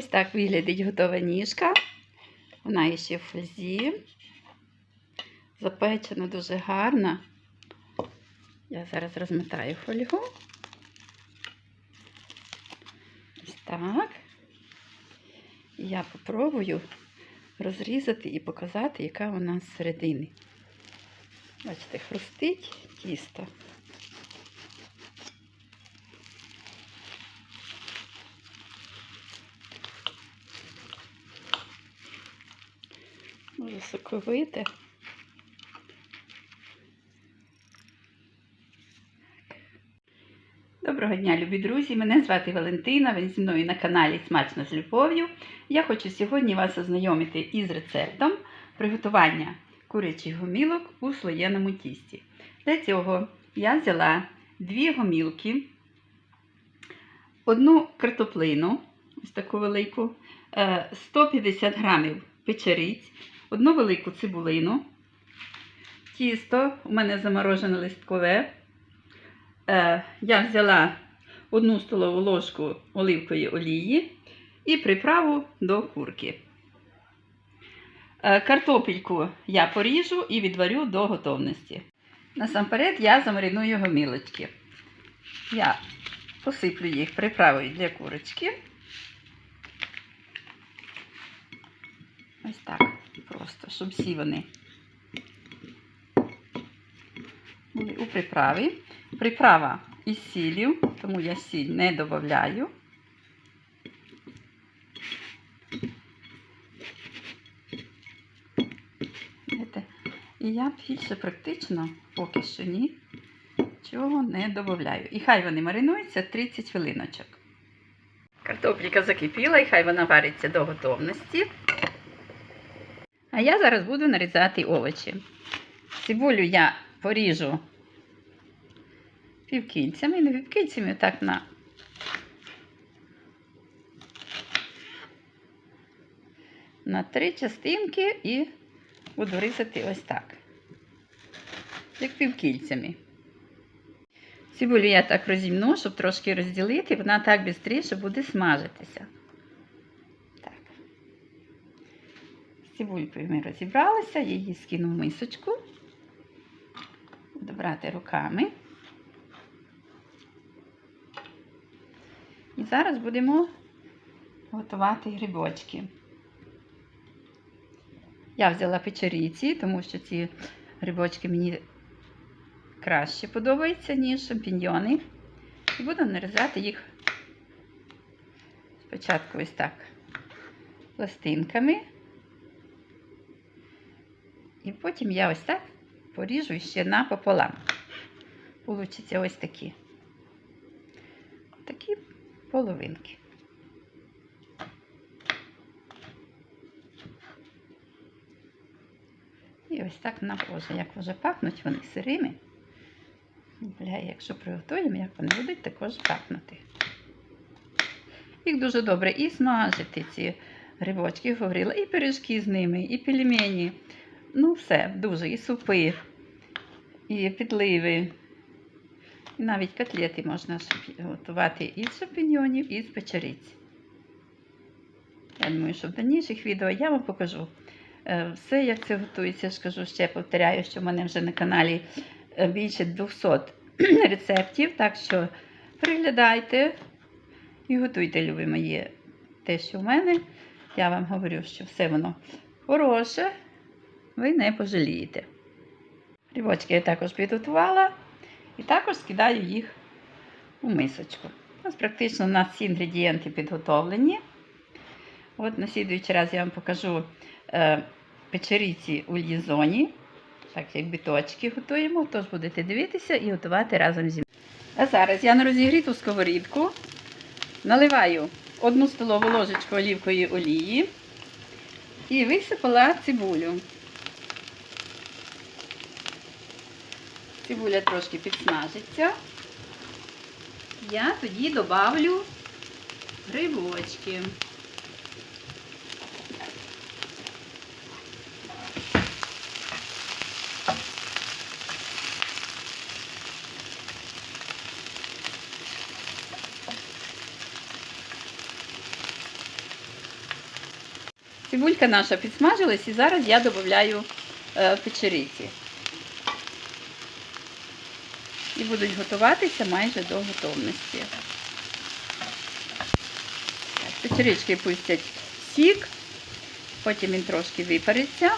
Ось так виглядить готова ніжка. Вона ще в фользі. Запечена дуже гарно. Я зараз розмотаю фольгу. Ось так. І я попробую розрізати і показати, яка вона зсередини. Бачите, хрустить тісто. Дуже соковите. Доброго дня, любі друзі! Мене звати Валентина, ви зі мною на каналі Смачно з любов'ю. Я хочу сьогодні вас ознайомити із рецептом приготування курячих гомілок у слоєному тісті. Для цього я взяла дві гомілки, одну картоплину, ось таку велику, е, 150 грамів печериць, одну велику цибулину, тісто, у мене заморожене листкове. Е, Я взяла одну столову ложку оливкової олії і приправу до курки. Е, Картопельку я поріжу і відварю до готовності. Насамперед я замариную гомілочки. Я посиплю їх приправою для курочки. Ось так, просто, щоб всі вони були у приправі. Приправа із сіллю, тому я сіль не додаю. І я більше практично поки що ні, чого не додаю. І хай вони маринуються 30 хвилиночок. Картопліка закипіла і хай вона вариться до готовності. А я зараз буду нарізати овочі. Цибулю я поріжу півкільцями, не півкільцями, так на на три частинки і буду різати ось так. Як півкільцями. Цибулю я так розімну, щоб трошки розділити, вона так швидше буде смажитися. Так. З цибулькою ми розібралися, її скину в мисочку. Буду брати руками. І зараз будемо готувати грибочки. Я взяла печеріці, тому що ці грибочки мені краще подобаються, ніж шампіньйони. І буду нарізати їх спочатку ось так пластинками. І потім я ось так поріжу ще напополам. Получиться ось такі. Такі половинки. І ось так на кожу. Як вже пахнуть вони сирими. Бля, якщо приготуємо, як вони будуть також пахнути. Їх дуже добре і смажити, ці грибочки, говорила, і пиріжки з ними, і пельмені. Ну, все, дуже, і супи, і підливи. І навіть котлети можна готувати із шампіньйонів, і з печериць. Я думаю, що в дальніших відео я вам покажу е, все, як це готується. Я ж кажу, ще повторяю, що в мене вже на каналі е, більше 200 рецептів. Так що приглядайте і готуйте, любі мої, те, що в мене. Я вам говорю, що все воно хороше, ви не пожалієте. Рівочки я також підготувала. І також скидаю їх у мисочку. Ось практично у нас всі інгредієнти підготовлені. От на слідуючий раз я вам покажу е, печериці у лізоні. Так, як біточки готуємо, тож будете дивитися і готувати разом зі мною. А зараз я на розігріту сковорідку наливаю одну столову ложечку олівкової олії і висипала цибулю. Цибуля трошки підсмажиться. Я тоді добавлю грибочки. Цибулька наша підсмажилась і зараз я додаю е, печериці. І будуть готуватися майже до готовності. Печерички пустять сік, потім він трошки випариться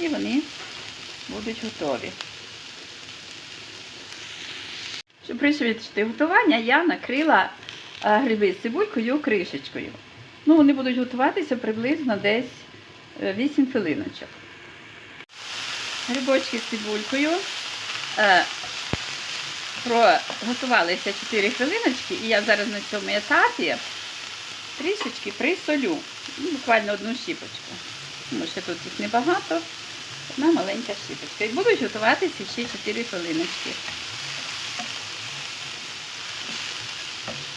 і вони будуть готові. Щоб пришвидшити готування, я накрила е, гриби з цибулькою кришечкою. Ну, вони будуть готуватися приблизно десь е, 8 хвилиночок. Грибочки з цибулькою е, проготувалися 4 хвилиночки, і я зараз на цьому етапі трішечки присолю. Ну, буквально одну щіпочку. Тому що тут їх небагато. Одна маленька щіпочка. І будуть готуватися ще 4 хвилиночки.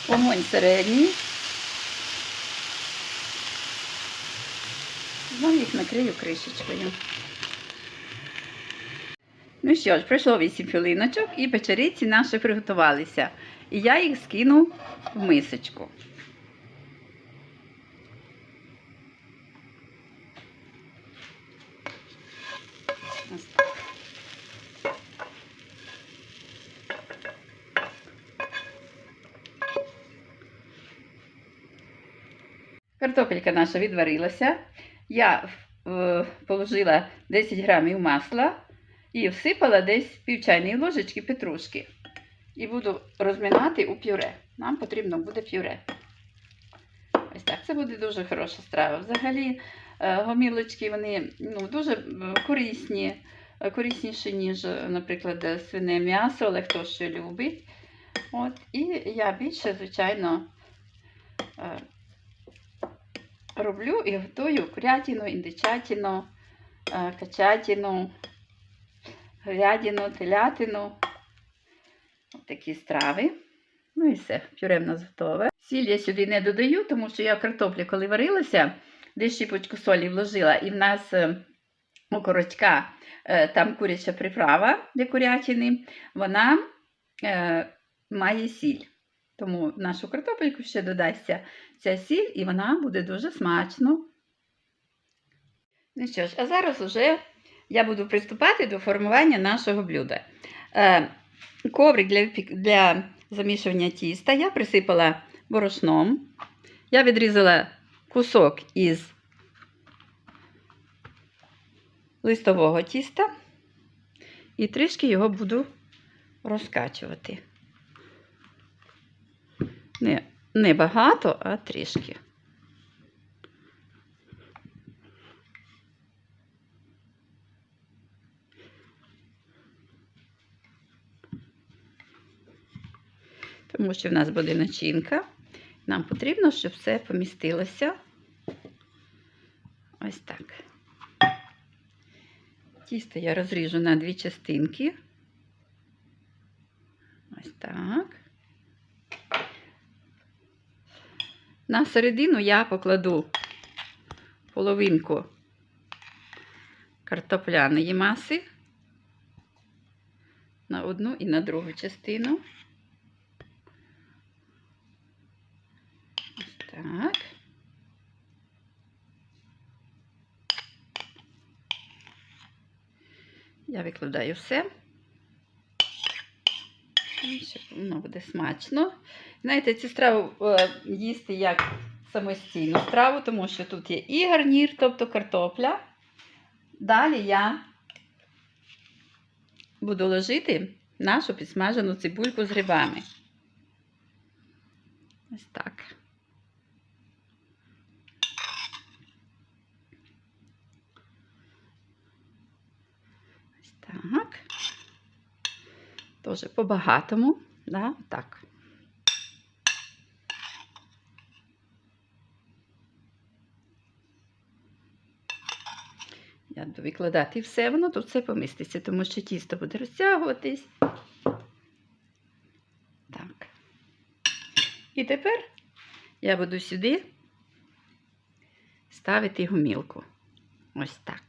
Вогонь середній. Знову їх накрию кришечкою. Ну що ж, пройшло 8 хвилиночок і печериці наші приготувалися. І я їх скину в мисочку. Картопелька наша відварилася. Я е, положила 10 грамів масла і всипала десь пів чайної ложечки петрушки. І буду розминати у пюре. Нам потрібно буде пюре. Ось так, це буде дуже хороша страва. Взагалі, е, гомілочки вони ну, дуже е, корисні, е, корисніші, ніж, наприклад, свине м'ясо, але хто що любить. От, і я більше, звичайно, роблю і готую курятину, індичатину, качатину, говядину, телятину. Такі страви. Ну і все, пюре в нас готове. Сіль я сюди не додаю, тому що я картоплю, коли варилася, десь щіпочку солі вложила, і в нас е, у корочка е, там куряча приправа для курятини, вона е, має сіль. Тому в нашу картопельку ще додасться ця сіль, і вона буде дуже смачно. Ну що ж, а зараз уже я буду приступати до формування нашого блюда. Е, коврик для, для замішування тіста я присипала борошном. Я відрізала кусок із листового тіста і трішки його буду розкачувати. Не, не багато, а трішки. Тому що в нас буде начинка. Нам потрібно, щоб все помістилося. Ось так. Тісто я розріжу на дві частинки. Ось так. На середину я покладу половинку картопляної маси на одну і на другу частину. Ось так. Я викладаю все. Щоб воно буде смачно. Знаєте, цю страву е, їсти як самостійну страву, тому що тут є і гарнір, тобто картопля. Далі я буду ложити нашу підсмажену цибульку з грибами. Ось так. Ось так. Тоже по-багатому, да? так. Я буду викладати все, воно тут все поміститься, тому що тісто буде розтягуватись. Так. І тепер я буду сюди ставити гумілку. Ось так.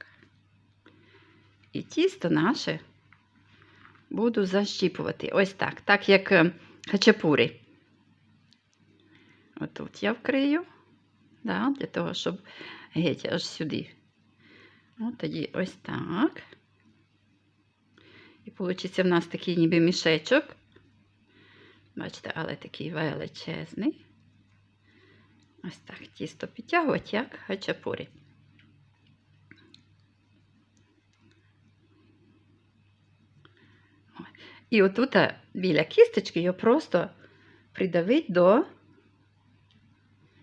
І тісто наше буду защіпувати. Ось так, так як е, хачапурі. Отут я вкрию да, для того, щоб геть аж сюди. От тоді ось так. І вийде в нас такий ніби мішечок. Бачите, але такий величезний. Ось так тісто підтягувати, як хачапурі. Ой. І отут біля кісточки його просто придавить до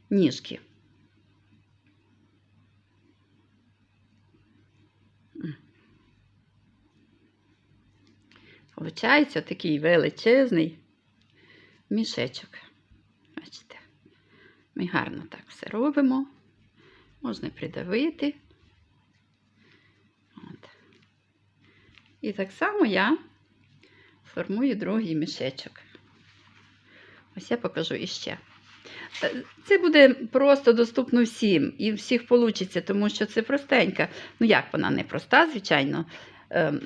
ніжки. Получається такий величезний мішечок. Бачите, ми гарно так все робимо. Можна придавити. От. І так само я формую другий мішечок. Ось я покажу іще. Е, Це буде просто доступно всім, і всіх вийде, тому що це простенька. Ну, як вона не проста, звичайно. Ем,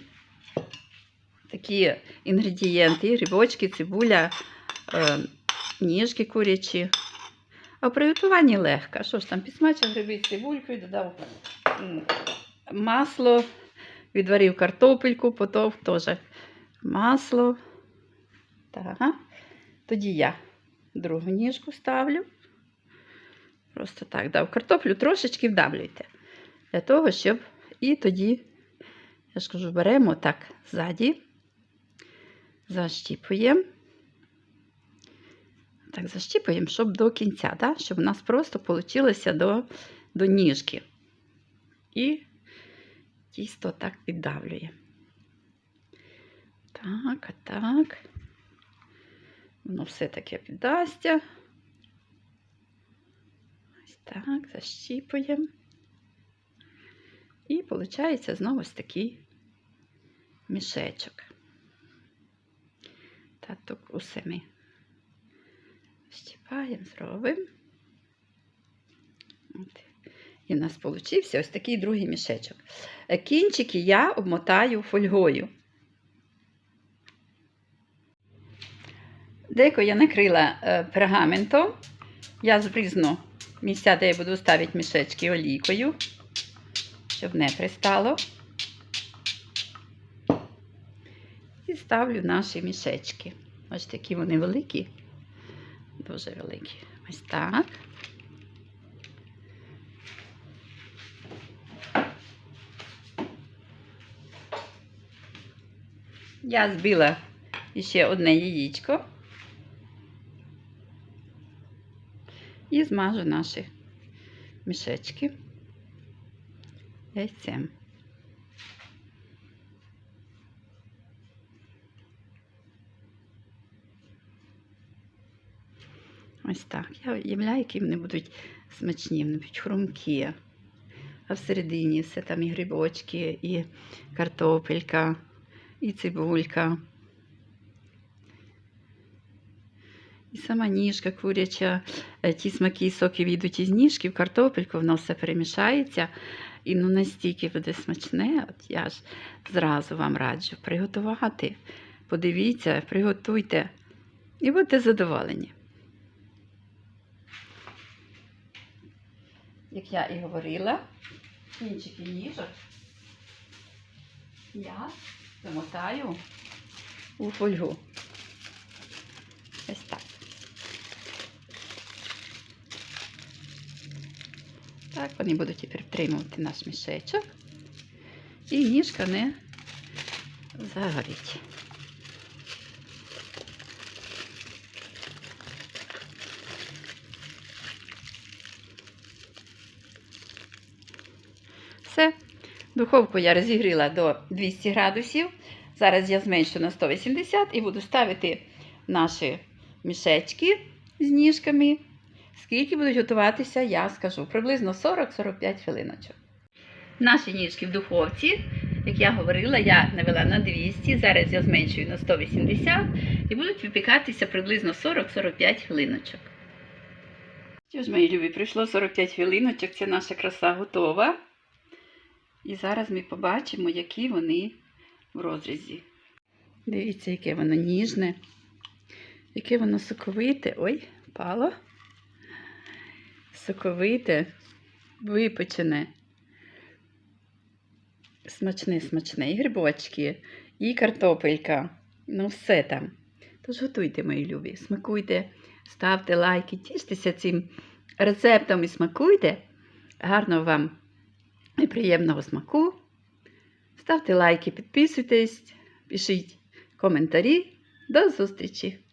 такі інгредієнти: грибочки, цибуля, ем, ніжки курячі. А в приготуванні легко. Що ж там, підсмачив гриби цибулькою, додав масло, відварив картопельку, потім теж масло. Так. Тоді я другу ніжку ставлю. Просто так дав картоплю, трошечки вдавлюйте. Для того, щоб і тоді, я ж кажу, беремо так ззаді, защіпуємо. Так, защіпуємо, щоб до кінця, да? щоб у нас просто вийшло до, до ніжки. І тісто так піддавлює. Так, так. Воно все таке піддасться. Ось так, защіпуємо. І виходить знову ось такий мішечок. Так, тут усе ми щіпаємо, зробимо. От. І в нас вийшов ось такий другий мішечок. Е, Кінчики я обмотаю фольгою. Деяко я накрила е, пергаментом. Я збрізну місця, де я буду ставити мішечки олійкою, щоб не пристало. І ставлю наші мішечки. Ось такі вони великі, дуже великі. Ось так. Я збила ще одне яєчко. І змажу наші мішечки яйцем. Ось так. Я уявляю, які вони будуть смачні, вони будуть хрумкі. А всередині все там і грибочки, і картопелька, і цибулька. І сама ніжка куряча, е, ті смаки і соки війдуть із ніжки, в картопельку, воно все перемішається. І ну настільки буде смачне, от я ж зразу вам раджу приготувати. Подивіться, приготуйте і будьте задоволені. Як я і говорила, кінчики ніжок я замотаю у фольгу. Ось так. Так, вони будуть тепер втримувати наш мішечок. І ніжка не загорить. Все. Духовку я розігріла до 200 градусів. Зараз я зменшу на 180 і буду ставити наші мішечки з ніжками. Скільки будуть готуватися, я скажу. Приблизно 40-45 хвилиночок. Наші ніжки в духовці, як я говорила, я навела на 200, зараз я зменшую на 180 і будуть випікатися приблизно 40-45 хвилиночок. Що ж, мої любі, пройшло 45 хвилиночок, це наша краса готова. І зараз ми побачимо, які вони в розрізі. Дивіться, яке воно ніжне, яке воно соковите. Ой, впало. Соковите, випечене. Смачне, смачне. І грибочки, і картопелька. Ну, все там. Тож готуйте, мої любі, смакуйте, ставте лайки, тіштеся цим рецептом і смакуйте. Гарного вам і приємного смаку. Ставте лайки, підписуйтесь, пишіть коментарі. До зустрічі!